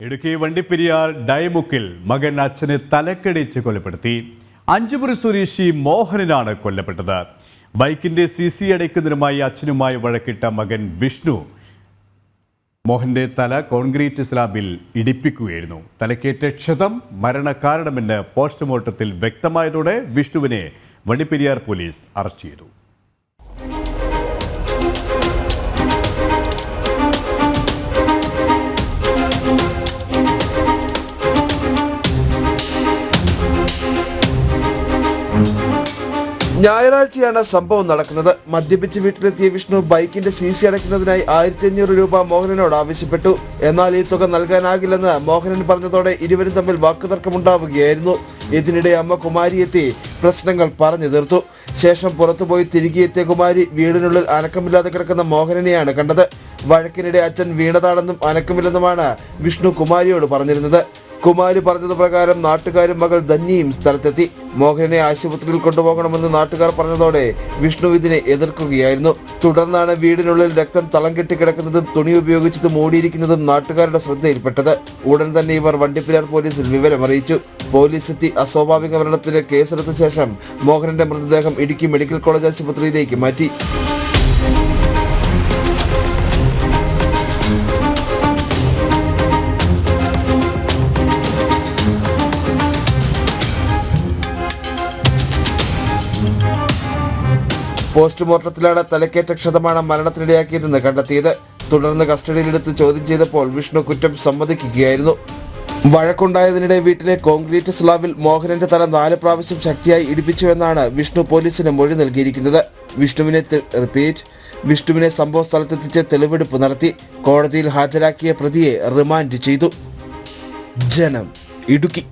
ഇടുക്കി വണ്ടിപ്പെരിയാർ ഡൈമുക്കിൽ മകൻ അച്ഛനെ തലക്കടിച്ച് കൊലപ്പെടുത്തി. അഞ്ചുപുരി സ്വദേശി മോഹനനാണ് കൊല്ലപ്പെട്ടത്. ബൈക്കിന്റെ സി സി അടയ്ക്കുന്നതിനുമായി അച്ഛനുമായി വഴക്കിട്ട മകൻ വിഷ്ണു മോഹന്റെ തല കോൺക്രീറ്റ് സ്ലാബിൽ ഇടിപ്പിക്കുകയായിരുന്നു. തലക്കേറ്റ ക്ഷതം മരണകാരണമെന്ന് പോസ്റ്റ്മോർട്ടത്തിൽ വ്യക്തമായതോടെ വിഷ്ണുവിനെ വണ്ടിപ്പെരിയാർ പോലീസ് അറസ്റ്റ് ചെയ്തു. ഞായറാഴ്ചയാണ് സംഭവം നടക്കുന്നത്. മദ്യപിച്ച് വീട്ടിലെത്തിയ വിഷ്ണു ബൈക്കിന്റെ സി സി അടയ്ക്കുന്നതിനായി ആയിരത്തി അഞ്ഞൂറ് രൂപ മോഹനനോട് ആവശ്യപ്പെട്ടു. എന്നാൽ ഈ തുക നൽകാനാകില്ലെന്ന് മോഹനൻ പറഞ്ഞതോടെ ഇരുവരും തമ്മിൽ വാക്കുതർക്കമുണ്ടാവുകയായിരുന്നു. ഇതിനിടെ അമ്മ കുമാരി എത്തി പ്രശ്നങ്ങൾ പറഞ്ഞു തീർത്തു. ശേഷം പുറത്തുപോയി തിരികെ എത്തിയ കുമാരി വീടിനുള്ളിൽ അനക്കമില്ലാതെ കിടക്കുന്ന മോഹനനെയാണ് കണ്ടത്. വഴക്കിനിടെ അച്ഛൻ വീണതാണെന്നും അനക്കമില്ലെന്നുമാണ് വിഷ്ണു കുമാരിയോട് പറഞ്ഞിരുന്നത്. കുമാരി പറഞ്ഞത് പ്രകാരം നാട്ടുകാരും മകൾ ധന്യയും സ്ഥലത്തെത്തി. മോഹനെ ആശുപത്രിയിൽ കൊണ്ടുപോകണമെന്ന് നാട്ടുകാർ പറഞ്ഞതോടെ വിഷ്ണു ഇതിനെ എതിർക്കുകയായിരുന്നു. തുടർന്നാണ് വീടിനുള്ളിൽ രക്തം തളം കെട്ടിക്കിടക്കുന്നതും തുണി ഉപയോഗിച്ചത് മൂടിയിരിക്കുന്നതും നാട്ടുകാരുടെ ശ്രദ്ധയിൽപ്പെട്ടത്. ഉടൻ തന്നെ ഇവർ വണ്ടിപ്പിലാർ പോലീസിൽ വിവരമറിയിച്ചു. പോലീസ് എത്തി അസ്വാഭാവിക മരണത്തിന് കേസെടുത്ത ശേഷം മോഹനന്റെ മൃതദേഹം ഇടുക്കി മെഡിക്കൽ കോളേജ് ആശുപത്രിയിലേക്ക് മാറ്റി. പോസ്റ്റ്മോർട്ടത്തിലാണ് തലക്കേറ്റ ക്ഷതമാണ് മരണത്തിനിടയാക്കിയതെന്ന് കണ്ടെത്തിയത്. തുടർന്ന് കസ്റ്റഡിയിലെടുത്ത് ചോദ്യം ചെയ്തപ്പോൾ വിഷ്ണു കുറ്റം സമ്മതിക്കുകയായിരുന്നു. വഴക്കുണ്ടായതിനിടെ വീട്ടിലെ കോൺക്രീറ്റ് സ്ലാബിൽ മോഹനന്റെ തല നാല് പ്രാവശ്യം ശക്തിയായി ഇടിപ്പിച്ചുവെന്നാണ് വിഷ്ണു പോലീസിന് മൊഴി നൽകിയിരിക്കുന്നത്. വിഷ്ണുവിനെ റിപ്പീറ്റ് വിഷ്ണുവിനെ സംഭവ സ്ഥലത്തെത്തിച്ച് തെളിവെടുപ്പ് നടത്തി. കോടതിയിൽ ഹാജരാക്കിയ പ്രതിയെ റിമാൻഡ് ചെയ്തു. ജനം ഇടുക്കി.